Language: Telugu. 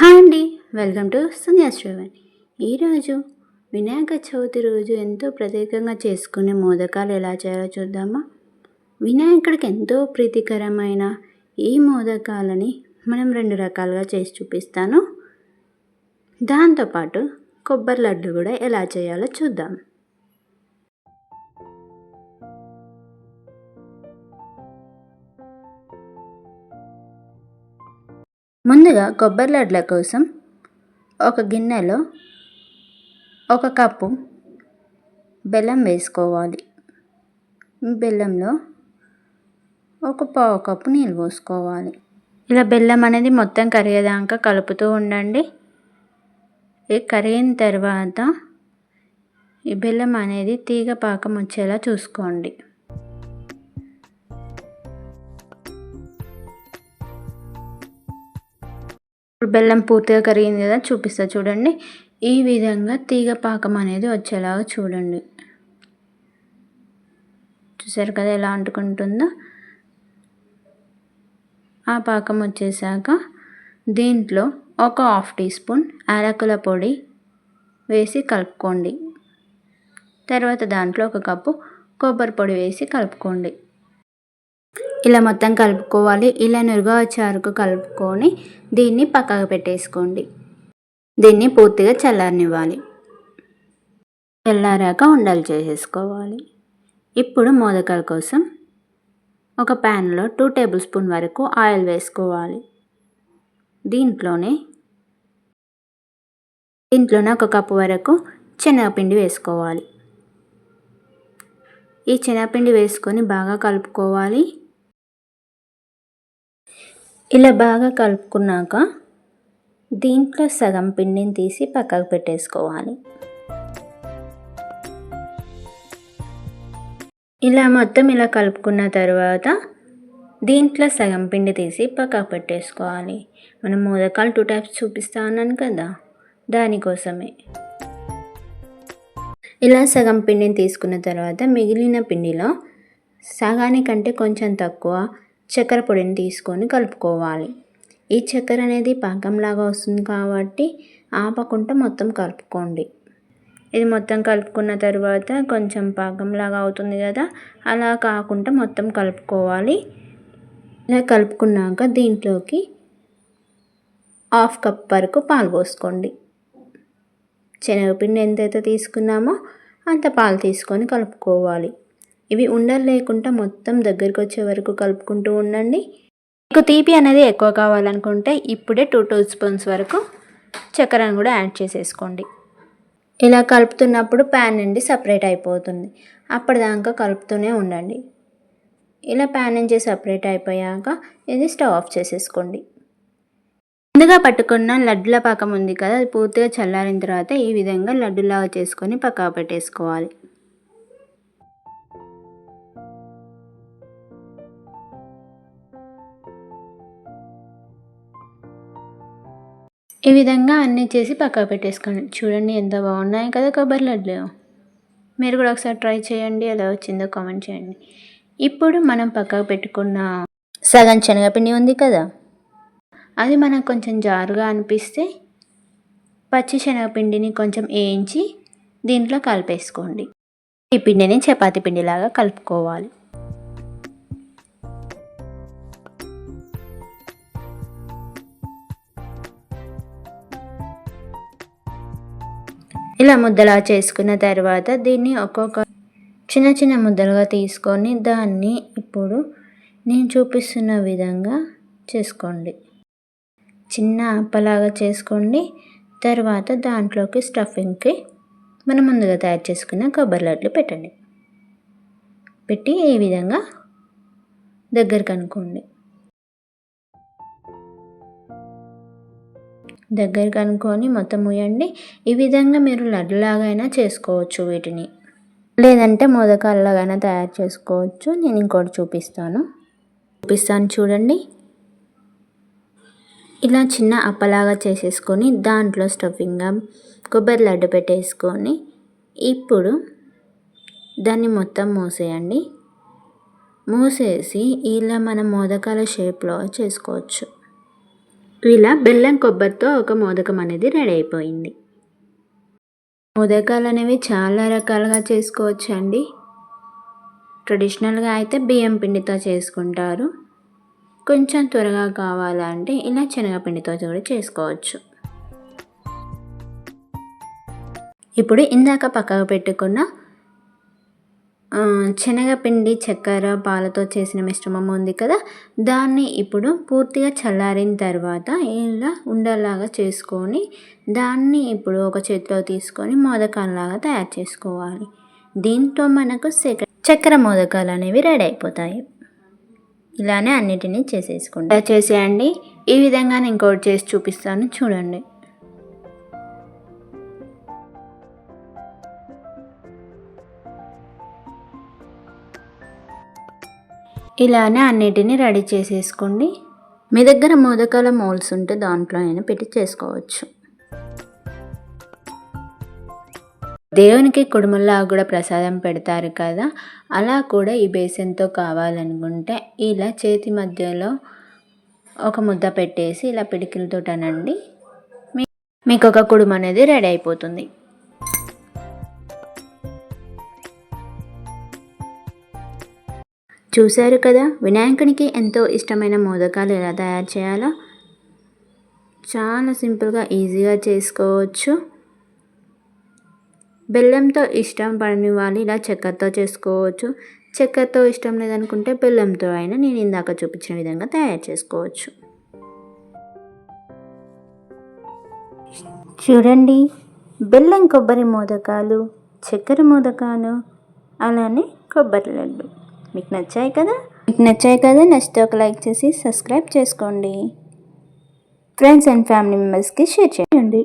హాయ్ అండి. Welcome to Sunya Shravan. ఈరోజు వినాయక చవితి రోజు ఎంతో ప్రత్యేకంగా చేసుకునే మోదకాలు ఎలా చేయాలో చూద్దామా? వినాయకుడికి ఎంతో ప్రీతికరమైన ఈ మోదకాలని మనం రెండు రకాలుగా చేసి చూపిస్తాను. దాంతోపాటు కొబ్బరి లడ్డు కూడా ఎలా చేయాలో చూద్దాం. ముందుగా కొబ్బరి లడ్ల కోసం ఒక గిన్నెలో ఒక కప్పు బెల్లం వేసుకోవాలి. బెల్లంలో ఒక పావు కప్పు నీళ్ళు పోసుకోవాలి. ఇలా బెల్లం అనేది మొత్తం కరిగేదాకా కలుపుతూ ఉండండి. ఇది కరిగిన తర్వాత ఈ బెల్లం అనేది తీగ పాకం వచ్చేలా చూసుకోండి. ఇప్పుడు బెల్లం పూర్తిగా కరిగింది కదా చూపిస్తా చూడండి. ఈ విధంగా తీగ పాకం అనేది వచ్చేలాగా చూడండి. చూసారు కదా ఎలా అంటుకుంటుందో? ఆ పాకం వచ్చేసాక దీంట్లో ఒక హాఫ్ టీ స్పూన్ యాలకుల పొడి వేసి కలుపుకోండి. తర్వాత దాంట్లో ఒక కప్పు కొబ్బరి పొడి వేసి కలుపుకోండి. ఇలా మొత్తం కలుపుకోవాలి. ఇలా నురుగా వచ్చే వరకు కలుపుకొని దీన్ని పక్కకు పెట్టేసుకోండి. దీన్ని పూర్తిగా చల్లారనివ్వాలి. చల్లారాక ఉండలు చేసేసుకోవాలి. ఇప్పుడు మోదకాల కోసం ఒక ప్యాన్లో టూ టేబుల్ స్పూన్ వరకు ఆయిల్ వేసుకోవాలి. దీంట్లోనే దీంట్లోనే ఒక కప్పు వరకు శనగపిండి వేసుకోవాలి. ఈ శనగపిండి వేసుకొని బాగా కలుపుకోవాలి. ఇలా బాగా కలుపుకున్నాక దీంట్లో సగం పిండిని తీసి పక్కకు పెట్టేసుకోవాలి. ఇలా మొత్తం ఇలా కలుపుకున్న తర్వాత దీంట్లో సగం పిండి తీసి పక్కకు పెట్టేసుకోవాలి. మనం మోదకాలు టూ టైప్స్ చూపిస్తా ఉన్నాను కదా దానికోసమే ఇలా సగం పిండిని తీసుకున్న తర్వాత మిగిలిన పిండిలో సగానికంటే కొంచెం తక్కువ చక్కెర పొడిని తీసుకొని కలుపుకోవాలి. ఈ చక్కెర అనేది పాకంలాగా వస్తుంది కాబట్టి ఆపకుండా మొత్తం కలుపుకోండి. ఇది మొత్తం కలుపుకున్న తర్వాత కొంచెం పాకంలాగా అవుతుంది కదా అలా కాకుండా మొత్తం కలుపుకోవాలి. ఇలా కలుపుకున్నాక దీంట్లోకి హాఫ్ కప్ వరకు పాలు పోసుకోండి. శనగపిండి ఎంతైతే తీసుకున్నామో అంత పాలు తీసుకొని కలుపుకోవాలి. ఇవి ఉండలు లేకుండా మొత్తం దగ్గరికి వచ్చే వరకు కలుపుకుంటూ ఉండండి. మీకు తీపి అనేది ఎక్కువ కావాలనుకుంటే ఇప్పుడే టూ టూ స్పూన్స్ వరకు చక్కెరను కూడా యాడ్ చేసేసుకోండి. ఇలా కలుపుతున్నప్పుడు ప్యాన్ నుండి సపరేట్ అయిపోతుంది. అప్పటిదాకా కలుపుతూనే ఉండండి. ఇలా ప్యాన్ నుంచి సపరేట్ అయిపోయాక ఇది స్టవ్ ఆఫ్ చేసేసుకోండి. ముందుగా పట్టుకున్న లడ్డుల పాకం ఉంది కదా అది పూర్తిగా చల్లారిన తర్వాత ఈ విధంగా లడ్డులాగా చేసుకొని పక్కా పెట్టేసుకోవాలి. ఈ విధంగా అన్నీ చేసి పక్కకు పెట్టేసుకోండి. చూడండి ఎంత బాగున్నాయి కదా కొబ్బరి లడ్లు మీరు కూడా ఒకసారి ట్రై చేయండి ఎలా వచ్చిందో కామెంట్ చేయండి. ఇప్పుడు మనం పక్కకు పెట్టుకున్న సగం శనగపిండి ఉంది కదా. అది మనకు కొంచెం జారుగా అనిపిస్తే పచ్చి శనగపిండిని కొంచెం వేయించి దీంట్లో కలిపేసుకోండి. ఈ పిండిని చపాతి పిండిలాగా కలుపుకోవాలి. ఇలా ముద్దలా చేసుకున్న తర్వాత దీన్ని ఒక్కొక్క చిన్న చిన్న ముద్దలుగా తీసుకొని దాన్ని ఇప్పుడు నేను చూపిస్తున్న విధంగా చేసుకోండి. చిన్న అప్పలాగా చేసుకోండి. తర్వాత దాంట్లోకి స్టఫింగ్కి మనం ముందుగా తయారు చేసుకున్న కొబ్బరి లడ్లు పెట్టండి. పెట్టి ఈ విధంగా దగ్గరకు అనుకోండి దగ్గరికి అనుకొని మొత్తం ముయ్యండి. ఈ విధంగా మీరు లడ్డులాగైనా చేసుకోవచ్చు వీటిని. లేదంటే మోదకాలలాగైనా తయారు చేసుకోవచ్చు. నేను ఇంకోటి చూపిస్తాను. చూపిస్తాను చూడండి. ఇలా చిన్న అప్పలాగా చేసేసుకొని దాంట్లో స్టఫింగ్గా కొబ్బరి లడ్డు పెట్టేసుకొని ఇప్పుడు దాన్ని మొత్తం మూసేయండి. మూసేసి ఇలా మనం మోదకాల షేప్లో చేసుకోవచ్చు. ఇలా బెల్లం కొబ్బరితో ఒక మోదకం అనేది రెడీ అయిపోయింది. మోదకాలు అనేవి చాలా రకాలుగా చేసుకోవచ్చు అండి ట్రెడిషనల్గా అయితే బియ్యం పిండితో చేసుకుంటారు. కొంచెం త్వరగా కావాలంటే ఇలా శనగపిండితో కూడా చేసుకోవచ్చు. ఇప్పుడు ఇందాక పక్కకు పెట్టుకున్న శనగపిండి చక్కెర పాలతో చేసిన మిశ్రమం ఉంది కదా. దాన్ని ఇప్పుడు పూర్తిగా చల్లారిన తర్వాత ఇలా ఉండలాగా చేసుకొని దాన్ని ఇప్పుడు ఒక చేతిలో తీసుకొని మోదకాలలాగా తయారు చేసుకోవాలి. దీంతో మనకు సెక చక్కెర మోదకాలు అనేవి రెడీ అయిపోతాయి. ఇలానే అన్నిటినీ చేసేసుకుంటా. చేసేయండి. ఈ విధంగా నేను ఇంకోటి చేసి చూపిస్తాను. చూడండి. ఇలానే అన్నిటినీ రెడీ చేసేసుకోండి. మీ దగ్గర మోదకాల మోల్స్ ఉంటే దాంట్లో అయినా పెట్టి చేసుకోవచ్చు. దేవునికి కుడుముల్లా కూడా ప్రసాదం పెడతారు కదా అలా కూడా ఈ బేసన్తో కావాలనుకుంటే ఇలా చేతి మధ్యలో ఒక ముద్ద పెట్టేసి ఇలా పిడికిలతో అనండి మీ మీకు ఒక కుడుము అనేది రెడీ అయిపోతుంది. చూశారు కదా? వినాయకునికి ఎంతో ఇష్టమైన మోదకాలు ఎలా తయారు చేయాలో? చాలా సింపుల్గా ఈజీగా చేసుకోవచ్చు. బెల్లంతో ఇష్టం పడని వాళ్ళు ఇలా చక్కెరతో చేసుకోవచ్చు. చక్కెరతో ఇష్టం లేదనుకుంటే బెల్లంతో అయినా నేను ఇందాక చూపించిన విధంగా తయారు చేసుకోవచ్చు. చూడండి బెల్లం కొబ్బరి మోదకాలు చక్కెర మోదకాలు అలానే కొబ్బరి లడ్డు. మీకు నచ్చాయి కదా? మీకు నచ్చాయి కదా? నచ్చితే ఒక లైక్ చేసి సబ్స్క్రైబ్ చేసుకోండి. ఫ్రెండ్స్ అండ్ ఫ్యామిలీ మెంబర్స్కి షేర్ చేయండి.